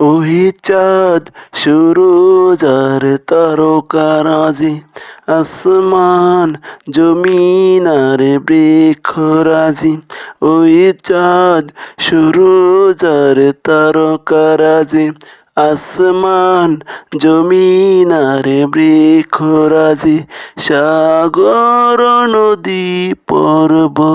ওই চাঁদ সুরজ আর তারকারাজি আসমান জমিন আর বৃক্ষরাজি। ওই চাঁদ সুরজ আর তারকারাজি আসমান জমিন আর বৃক্ষরাজি, সাগর নদী পর্বতরাজি।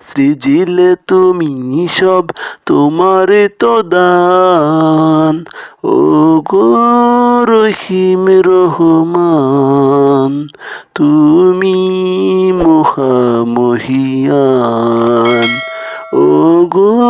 সৃজিলে তুমি সব, তোমারে তো দান। ও গো রহিম রহমান, তুমি মহামহিয়ান। ও গো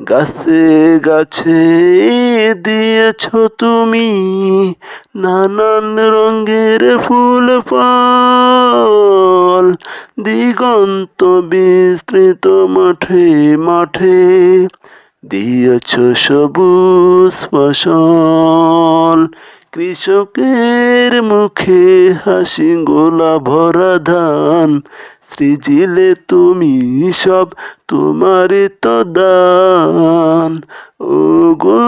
গাছে গাছে দিয়েছ তুমি নানান রঙের ফুল, ফল। দিগন্ত বিস্তৃত মাঠে মাঠে দিয়েছ সবুজ ফসল। কৃষকের মুখে হাসি গোলা ভরা ধান। সৃজিলে তুমি সব তোমারে তো দান ও গো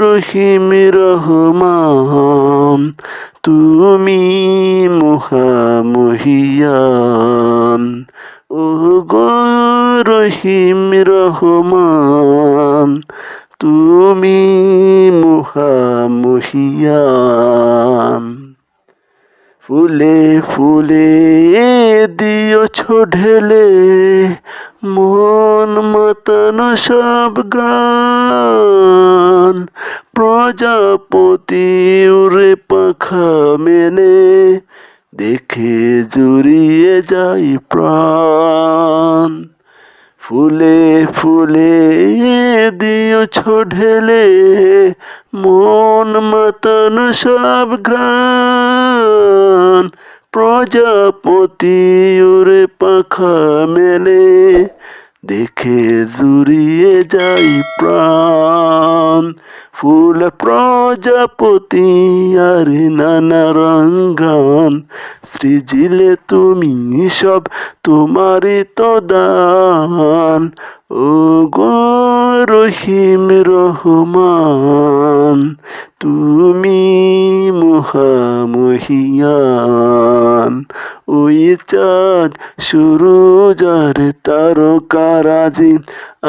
রহিম রহমান, তুমি মহামহিয়ান। ও গো রহিম রহমান, তুমি মহামহিয়ান। ফুলে ফুলে দিয়েছ ঢেলে মন মাতানো সব গান। প্রজাপতি উড়ে পাখা মেনে দেখে জুড়িয়ে যাই প্রাণ। ফুলে ফুলে দিয়েছ ঢেলে মন মাতান সব গ্রান প্রজাপতি উড়ে পাখা মেলে, দেখে জুড়িয়ে যাই প্রাণ। ফুল প্রজাপতি আর নানা রঙ্গান, সৃজিলে তুমি সব তোমারই তো দান। ও গো রহিম রহমান, তুমি মহামহিয়ান। ওই চাঁদ সুরজ আর তারকারাজি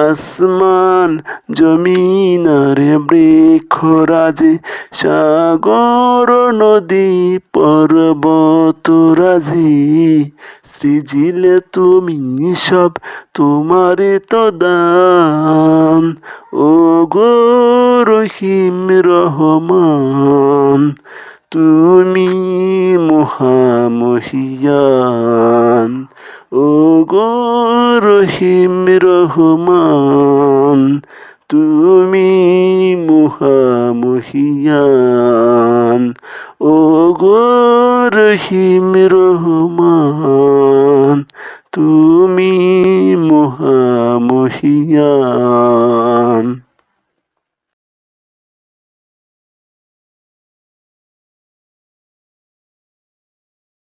আসমান জমিন আর বৃক্ষরাজি, সাগর, নদী পর্বতরাজি সৃজিলে তুমি সব তোমারে তো দান। ও গো রহমান তুমি মহামহিয়ান। ও গরহিম রহমান তুমি মহামহিয়ান। ও গরহিম রহমান তুমি মহামহিয়ান।